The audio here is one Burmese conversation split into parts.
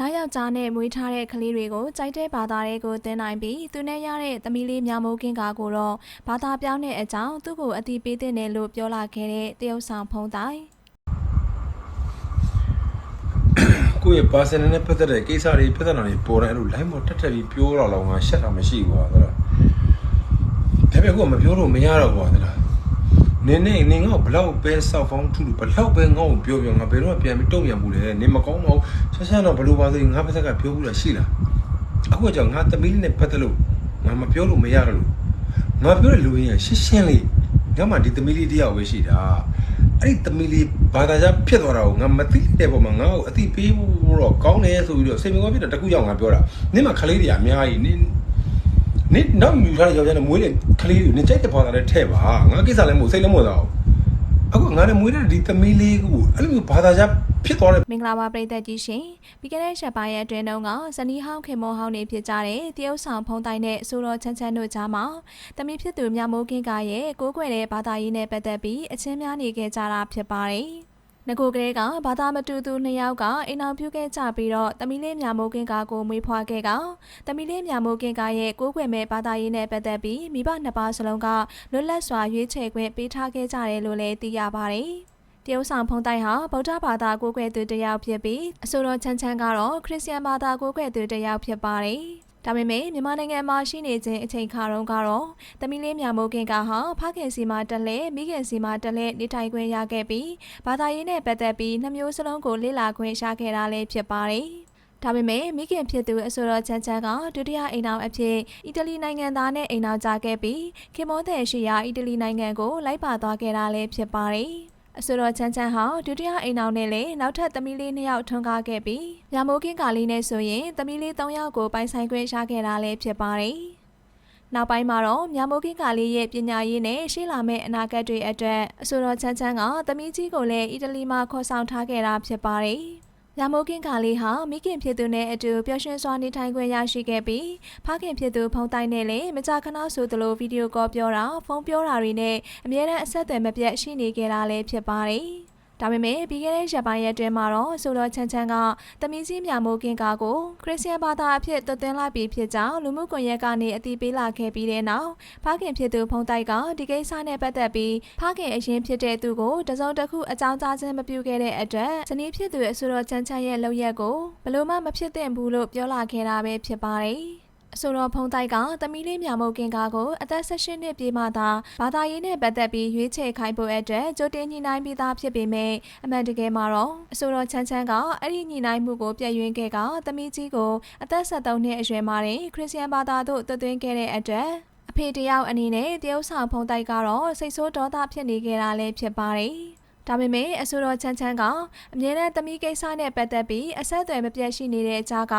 နောက်ယောက်ျားနဲ့မွေးထားတဲ့ကလေးတွေကိုကြိုက်တဲ့ဘာသာတွေကိုသင်နိုင်ပြီးသူနဲ့ရတဲ့သမီးလေးမြောင်မိုးကင်းကာကိုတော့ဘာသာပြောင်းတဲ့အကြောင်းသူ့ကိုအတိပေးတဲ့နယ်လို့ပြောလာခဲ့တဲ့တရုတ်ဆောင်ဖုံးတိုင်ကိုယ့်ရဲ့ personal နဲ့ပတ်သက်တဲ့ကိစ္စတွေပြဿနာတွေပေါ်တယ်အဲ့လို line ပေါ်တက်တက်ပြီးပြောတော့လောက်ငါရှက်တာမရှိဘူးကွာဒါပေမဲ့ကိုကမပြောလို့မရတော့ကွာဒါ နင်းနေနင်းငါဘလောက်ပဲဆောက်ဖောင်းထူထူဘလောက်ပဲငါ့ကိုပြောပြောငါဘယ်တော့ပြန်ပြီးတုံ့ပြန်မှုလဲနင်မကောင်းတော့ဆက်ဆက်တော့ဘလို့ပါသေးငါပတ်သက်ကပြောဘူးလားရှိလားအခုကြောင့်ငါသမီးလေးနဲ့ပတ်သက်လို့ငါမပြောလို့မရတော့လို့ငါပြောတဲ့လူရင်းရှင်းရှင်းလေးငါမှဒီသမီးလေးတယောက်ပဲရှိတာအဲ့ဒီသမီးလေးဘာသာကြဖြစ်သွားတာကိုငါမသိတဲ့ပုံမှာငါ့ကိုအတိပေးဖို့တော့ကောင်းတယ်ဆိုပြီးတော့စိတ်မကောင်းဖြစ်တဲ့တကူကြောင့်ငါပြောတာနင်မှခလေးတွေအများကြီးနင် နင်နောက်မြူထားတဲ့ယောက်ျားနဲ့မွေးတဲ့ကလေးကိုနင်ကြိုက်တဲ့ဘာသာနဲ့ထဲ့ပါငါကိစ္စလည်းမဟုတ်စိတ်လည်းမဟုတ်တော့အခုငါနဲ့မွေးတဲ့ဒီသမီးလေးကိုအဲ့လိုမျိုးဘာသာကြဖြစ်သွားတဲ့မင်္ဂလာပါပရိသတ်ကြီးရှင်ပြီးခဲ့တဲ့ရက်ပိုင်းရဲ့အတွင်းတုန်းကဇနီးဟောင်းခင်မောဟောင်းနေဖြစ်ကြတဲ့တရုတ်ဆောင်ဖုံးတိုင်နဲ့ဆိုတော်ချမ်းချမ်းတို့ကြားမှာတမီဖြစ်သူမြမိုးကင်းကရဲ့ကိုးကွယ်တဲ့ဘာသာရေးနဲ့ပတ်သက်ပြီးအချင်းများနေခဲ့ကြတာဖြစ်ပါတယ် ငကိုကလေးကဘာသာမတူသူနှစ်ယောက်ကအိမ်အောင်ပြုခဲ့ကြပြီးတော့တမီလေးမြမိုးကင်းကာကိုမွေးဖွားခဲ့ကတမီလေးမြမိုးကင်းကာရဲ့ကိုးကွယ်မဲ့ဘာသာရေးနဲ့ပတ်သက်ပြီးမိဘနှစ်ပါးစလုံးကလွတ်လပ်စွာရွေးချယ်ခွင့်ပေးထားခဲ့ကြတယ်လို့လည်းသိရပါတယ်တရုတ်ဆောင်ဖုံးတိုက်ဟာဗုဒ္ဓဘာသာကိုးကွယ်သူတစ်ယောက်ဖြစ်ပြီးအဆိုတော်ချမ်းချမ်းကတော့ခရစ်ယာန်ဘာသာကိုးကွယ်သူတစ်ယောက်ဖြစ်ပါတယ်။ ဒါပေမဲ့မြန်မာနိုင်ငံမှာရှိနေခြင်းအချိန်ခါတုန်းကတော့တမီလေးမြမိုးခင်ကဟာဖခင်စီမှာတက်လဲမိခင်စီမှာတက်လဲနေထိုင်ခွင့်ရခဲ့ပြီးဘာသာရေးနဲ့ပတ်သက်ပြီးနှမျိုးစလုံးကိုလေ့လာခွင့်ရခဲ့တာလည်းဖြစ်ပါတယ်။ဒါပေမဲ့မိခင်ဖြစ်သူအဆိုတော်ချမ်းချမ်းကဒုတိယအိမ်အောင်အဖြစ်အီတလီနိုင်ငံသားနဲ့အိမ်အောင်ကြခဲ့ပြီးခင်မောတဲ့ရှိရာအီတလီနိုင်ငံကိုလိုက်ပါသွားခဲ့တာလည်းဖြစ်ပါတယ်။ အဆိုတော်ချမ်းချမ်းဟာဒုတိယအိမ်အောင်နဲ့လည်းနောက်ထပ်သမီးလေးနှစ်ယောက်ထွန်းကားခဲ့ပြီးညမိုးကင်းကာလေးနဲ့ဆိုရင်သမီးလေးသုံးယောက်ကိုပိုင်ဆိုင်ခွင့်ရခဲ့တာလည်းဖြစ်ပါတယ်။နောက်ပိုင်းမှာတော့မြမိုးကင်းကာလေးရဲ့ပညာရေးနဲ့ရှေ့လာမယ့်အနာဂတ်တွေအတွက်အဆိုတော်ချမ်းချမ်းကသမီးကြီးကိုလည်းအီတလီမှာခေါ်ဆောင်ထားခဲ့တာဖြစ်ပါတယ်။ ရမိုးကင်းကာလေးဟာမိခင်ဖြစ်သူနဲ့အတူပျော်ရွှင်စွာနေထိုင်ခွင့်ရရှိခဲ့ပြီးဖခင်ဖြစ်သူဖုန်းတိုင်းနဲ့လည်းမကြာခဏဆိုသလိုဗီဒီယိုကောပြောတာဖုန်းပြောတာတွေနဲ့အမြဲတမ်းအဆက်အသွယ်မပြတ်ရှိနေကြတာလည်းဖြစ်ပါတယ်။ ဒါပေမဲ့ပြီးခဲ့တဲ့ရက်ပိုင်းရက်တွင်မှာတော့ဆိုတော်ချမ်းချမ်းကတမီးကြီးမြမိုးကင်းကာကိုခရစ်ယာန်ဘာသာအဖြစ်သွတ်သွင်းလိုက်ပြီးဖြစ်ကြောင်းလူမှုကွန်ရက်ကနေအတည်ပြုလာခဲ့ပြီးတဲ့နောက်ဖခင်ဖြစ်သူဖုန်းတိုက်ကဒီကိစ္စနဲ့ပတ်သက်ပြီးဖခင်အရင်ဖြစ်တဲ့သူကိုတစုံတစ်ခုအကြောင်းကြားခြင်းမပြုခဲ့တဲ့အတွက်ဇနီးဖြစ်သူရဲ့ဆိုတော်ချမ်းချမ်းရဲ့လုပ်ရက်ကိုဘလို့မှမဖြစ်သင့်ဘူးလို့ပြောလာခဲ့တာပဲဖြစ်ပါတယ်။ အဆိုတော်ဖုံးတိုက်ကသမီးလေးမြမုတ်ကင်ကာကိုအသက်16နှစ်ပြည့်မှသာဘာသာရေးနဲ့ပတ်သက်ပြီးရွေးချယ်ခိုင်းဖို့အတွက်ကြိုတင်ညှိနှိုင်းပြီးသားဖြစ်ပေမဲ့အမှန်တကယ်မှာတော့အဆိုတော်ချမ်းချမ်းကအဲ့ဒီညှိနှိုင်းမှုကိုပြည့်ရွင်ခဲ့ကသမီးကြီးကိုအသက်73နှစ်အရွယ်မှာတင်ခရစ်ယာန်ဘာသာသို့သွတ်သွင်းခဲ့တဲ့အတွက်အဖေတယောက်အနေနဲ့တရုတ်ဆောင်ဖုံးတိုက်ကတော့စိတ်ဆိုးဒေါသဖြစ်နေခဲ့တာလည်းဖြစ်ပါတယ်။ ဒါပေမဲ့အဆိုတော်ချမ်းချမ်းကအမြဲတမ်းသမီးကိစ္စနဲ့ပတ်သက်ပြီးအဆက်အသွယ်မပြတ်ရှိနေတဲ့အကြောင်းက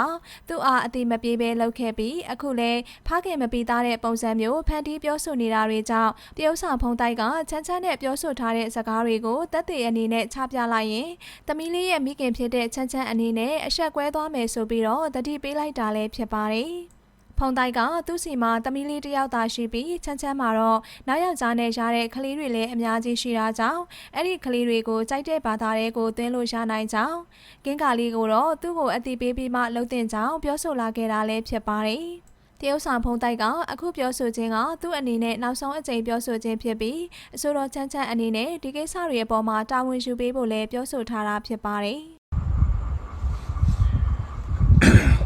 သူ့အားအတိမပြေးပဲလုပ်ခဲ့ပြီးအခုလဲဖခင်မပီးသားတဲ့ပုံစံမျိုးဖန်တီးပြောဆိုနေတာတွေကြောင့်တရုတ်ဆောင်ဖုံးတိုက်ကချမ်းချမ်းနဲ့ပြောဆိုထားတဲ့စကားတွေကိုတက်တဲ့အနေနဲ့ချပြလိုက်ရင်သမီးလေးရဲ့မိခင်ဖြစ်တဲ့ချမ်းချမ်းအနေနဲ့အဆက်ကွဲသွားမယ်ဆိုပြီးတော့တတိပေးလိုက်တာလည်းဖြစ်ပါတယ်။ ဖုန်တိုက်ကသူ့စီမှာတမီးလေးတစ်ယောက်သာရှိပြီးချမ်းချမ်းမှာတော့နောက်ယောက်ျားနဲ့ရတဲ့ကလေးတွေလည်းအများကြီးရှိတာကြောင့်အဲ့ဒီကလေးတွေကိုကြိုက်တဲ့ဘာသာတွေကိုသွင်းလို့ရနိုင်ကြောင်းကင်းကာလေးကိုတော့သူ့ကိုအတိပေးပြီးမှလှုပ်တင်ကြောင်းပြောဆိုလာခဲ့တာလည်းဖြစ်ပါတယ်တရုတ်ဆောင်ဖုံးတိုက်ကအခုပြောဆိုခြင်းကသူ့အနေနဲ့နောက်ဆုံးအကြိမ်ပြောဆိုခြင်းဖြစ်ပြီးအဆိုတော်ချမ်းချမ်းအနေနဲ့ဒီကိစ္စတွေအပေါ်မှာတာဝန်ယူပေးဖို့လည်းပြောဆိုထားတာဖြစ်ပါတယ်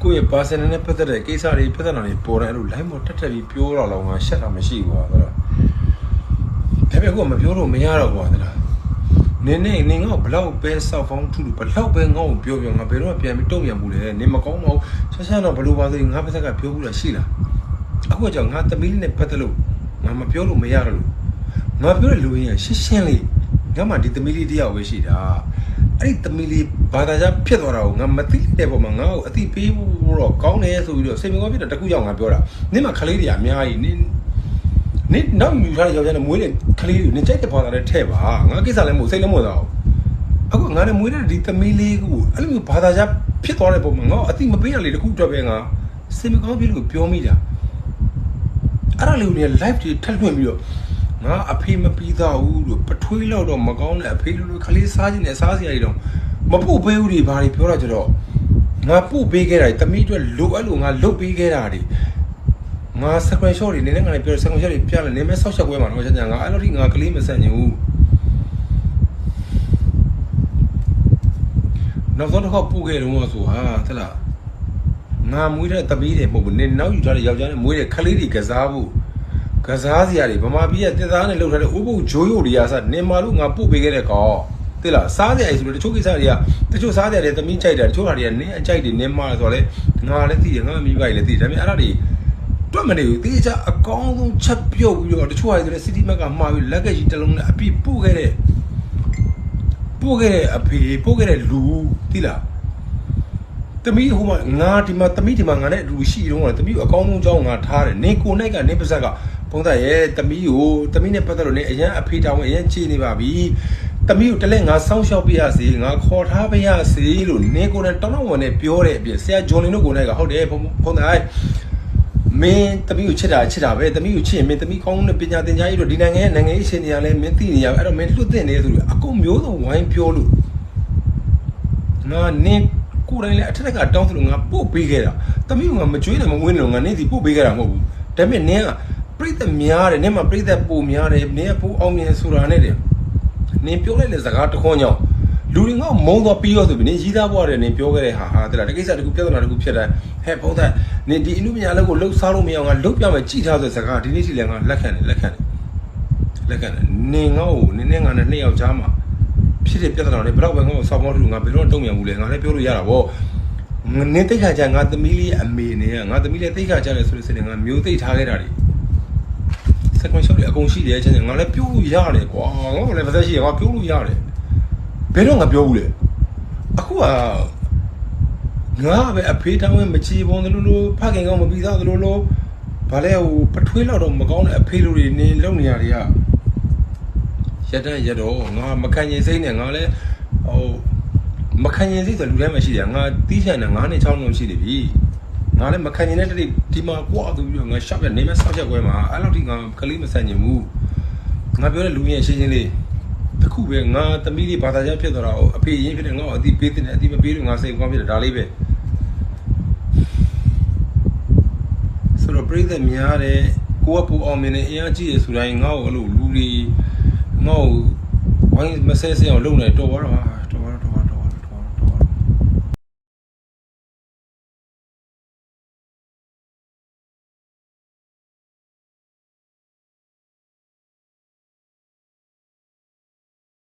ကိုယ့်ရဲ့ personal နဲ့ပတ်သက်တဲ့ကိစ္စတွေပြဿနာတွေပေါ်တယ်အဲ့လို line ပေါ်တက်တက်ပြီးပြောတော့လောက်ငါရှက်တာမရှိဘူးကွာဒါပေမဲ့ကိုကမပြောလို့မရတော့ကွာဒါနင်းနေနင်ငါ့ကိုဘလောက်ပဲဆောက်ဖောင်းထူထူဘလောက်ပဲငါ့ကိုပြောပြောငါဘယ်တော့မှပြန်ပြီးတုံ့ပြန်မှုလဲနင်မကောင်းတော့ဆက်ဆက်တော့ဘလို့ပါသေးငါပတ်သက်ကပြောဘူးလားရှိလားအခုကြောင့်ငါသမီးလေးနဲ့ပတ်သက်လို့ငါမပြောလို့မရတော့လို့ငါပြောတဲ့လူရင်းကရှင်းရှင်းလေးငါမှဒီသမီးလေးတယောက်ပဲရှိတာ အဲ့ဒီသမီးလေးဘာသာကြဖြစ်သွားတာကိုငါမသိတဲ့ပုံမှာငါ့ကိုအတိပေးဖို့တော့ကောင်းတယ်ဆိုပြီးတော့စိတ်မကောင်းဖြစ်တဲ့တကူကြောင့်ငါပြောတာနင်မှခလေးတွေအများကြီးနင်နင်နောက်မြူထားတဲ့ယောက်ျားနဲ့မွေးတဲ့ကလေးတွေနင်ကြိုက်တဲ့ဘာသာနဲ့ထဲ့ပါငါကိစ္စလည်းမဟုတ်စိတ်လည်းမဟုတ်တော့အခုငါနဲ့မွေးတဲ့ဒီသမီးလေးကိုအဲ့လိုမျိုးဘာသာကြဖြစ်သွားတဲ့ပုံမှာငါ့ကိုအတိမပေးရလေတကူအတွက်ပဲငါစိတ်မကောင်းဖြစ်လို့ပြောမိတာအဲ့ဒါလေးကို live တွေထပ်လွှင့်ပြီးတော့ ငါအဖေမပြီးသားဘူးလို့ပထွေးလောက်တော့မကောင်းတဲ့အဖေလိုလိုခလေးစားခြင်းနဲ့စားစရာတွေတော့မပုတ်ပေးဘူးတွေဘာတွေပြောတာကြတော့ငါပို့ပေးခဲ့တာတွေတမိအတွက်လိုအပ်လို့ငါလုတ်ပေးခဲ့တာတွေငါစကွန်ရှော့တွေနည်းနည်းငါလည်းပြောစကွန်ရှော့တွေပြလဲနည်းမဲဆောက်ချက်ပွဲမှာတော့ချက်ချင်ငါအဲ့လိုထိငါကလေးမဆန့်ချင်ဘူးနောက်ဆုံးတစ်ခေါက်ပို့ခဲ့တော့ဆိုဟာသလားငါမွေးတဲ့တမီးတွေပုံနေနောက်ယူထားတဲ့ယောက်ျားနဲ့မွေးတဲ့ကလေးတွေကစားဖို့ ကစားစရာတွေဗမာပြည်ကတင်သားနဲ့လှုပ်ထားတဲ့ဥပုပ်ဂျိုးယိုတွေကစားနေမာလို့ငါပို့ပေးခဲ့တဲ့ကောင်တိလားစားစရာတွေဆိုတော့တချို့ကိစ္စတွေကတချို့စားစရာတွေတမီးကြိုက်တယ်တချို့ဟာတွေကနင်းအကြိုက်တွေနင်းမာဆိုတော့လေငါလည်းသိတယ်ငါမိဘကြီးလည်းသိတယ်ဒါပေမဲ့အဲ့ဒါတွေတွက်မနေဘူးတေးချအကောင်းဆုံးချက်ပြုတ်ပြီးတော့တချို့ဟာတွေဆိုလည်းစီတီမက်ကမှာပြီးလက်ကကြီးတစ်လုံးနဲ့အပြည့်ပို့ခဲ့တဲ့ပို့ခဲ့တဲ့အဖေပို့ခဲ့တဲ့လူတိလားတမီးဟိုမှာငါဒီမှာတမီးဒီမှာငါနဲ့အတူရှိတော့ငါတမီးကိုအကောင်းဆုံးကြောင်းငါထားတယ်နေကိုနိုင်ကနေပါဇက်က ပုံသက်ရဲ့တမီးကိုတမီးနဲ့ပတ်သက်လို့နေအရန်အဖေတောင်းအရန်ချေနေပါပြီတမီးကိုတလဲငါစောင်းရှောက်ပြရစီငါခေါ်ထားပြရစီလို့နေကိုနဲ့တောင်းတောင်းဝင်နဲ့ပြောတဲ့အပြင်ဆရာဂျွန်လင်တို့ကိုနိုင်ကဟုတ်တယ်ဘုံဘုံသက်မင်းတမီးကိုချစ်တာချစ်တာပဲတမီးကိုချစ်ရင်မင်းတမီးကောင်းတဲ့ပညာသင်ကြားရေးတို့ဒီနိုင်ငံရဲ့နိုင်ငံရေးရှင်တွေကလည်းမင်းသိနေရအဲ့တော့မင်းလွတ်တဲ့နေဆိုလို့အကုန်မျိုးစုံဝိုင်းပြောလို့ငါနင်းကိုယ်တိုင်လည်းအထက်ကတောင်းသလိုငါပို့ပေးခဲ့တာတမီးကငါမကြွေးတယ်မဝင်းတယ်လို့ငါနင်းစီပို့ပေးခဲ့တာမဟုတ်ဘူးဒါပေမဲ့နင်းက ပြိသက်များတယ်နင်းမှာပြိသက်ပိုများတယ်နင်းကပိုအောင်မြင်ဆိုတာနဲ့တယ်နင်းပြောလိုက်တဲ့စကားတစ်ခွန်းကြောင့်လူတွေငါမုံသွားပြီးတော့ဆိုပြီးနင်းရီးသားပွားတယ်နင်းပြောခဲ့တဲ့ဟာဟာတဲ့လားတကိစ္စတခုပြဿနာတခုဖြစ်တယ်ဟဲ့ပုံသက်နင်းဒီအမှုပညာလောက်ကိုလှုပ်ရှားလို့မရအောင်ငါလှုပ်ပြမယ်ကြည်ထားဆိုတဲ့စကားဒီနေ့ထိလည်းငါလက်ခံတယ်လက်ခံတယ်လက်ခံတယ်နင်းငါ့ကိုနင်းနဲ့ငါနဲ့နှစ်ယောက်ကြားမှာဖြစ်တဲ့ပြဿနာတွေဘယ်တော့ပဲငါ့ကိုဆောက်မောတူငါဘယ်တော့တုံ့ပြန်ဘူးလဲငါလည်းပြောလို့ရတာဗောနင်းတိတ်ခါကြငါသမီးလေးအမေနဲ့ငါသမီးလေးတိတ်ခါကြတယ်ဆိုလို့ဆိုရင်ငါမျိုးသိထားခဲ့တာတွေ စကွန်ရှော့တွေအကုန်ရှိတယ်ချင်းငါလည်းပြောလို့ရတယ်ကွာငါလည်းမသက်ရှိရငါပြောလို့ရတယ်ဘယ်တော့ငါပြောဘူးလေအခုကငါပဲအဖေးတောင်းဝင်မချီပုံသလိုလိုဖခင်ကောင်းမပြီးသားသလိုလိုဗာလဲဟိုပထွေးလောက်တော့မကောင်းတဲ့အဖေးလိုတွေနေလုံနေရတွေကရက်တန်းရက်တော့ငါမခံရင်စိတ်နဲ့ငါလည်းဟိုမခံရင်စိတ်ဆိုလူတိုင်းမှာရှိတယ်ငါတီးချင်တယ်ငါနဲ့6လုံးရှိတယ်ပြီ ငါလည်းမခံရင်တဲ့တည်းဒီမှာကွာသူပြီးတော့ငါရှောက်ရနေမဲ့ဆောက်ချက်ကွဲမှာအဲ့လောက်ထိငါကလေးမဆန်ချင်ဘူးငါပြောတဲ့လူကြီးရဲ့ရှင်းရှင်းလေးတခုပဲငါသမီးလေးဘာသာကြားဖြစ်သွားတာဟိုအဖေရင်းဖြစ်တယ်ငါ့ကိုအတိပေးတယ်အတိမပေးလို့ငါစိတ်ကောင်းဖြစ်တယ်ဒါလေးပဲဆိုတော့ပြိသက်များတယ်ကိုကပူအောင်မြင်နေအင်အားကြီးရဆိုတိုင်းငါ့ကိုအဲ့လိုလူတွေငါ့ကိုဝိုင်းမဆဲဆဲအောင်လုပ်နေတော့တော့ဟာ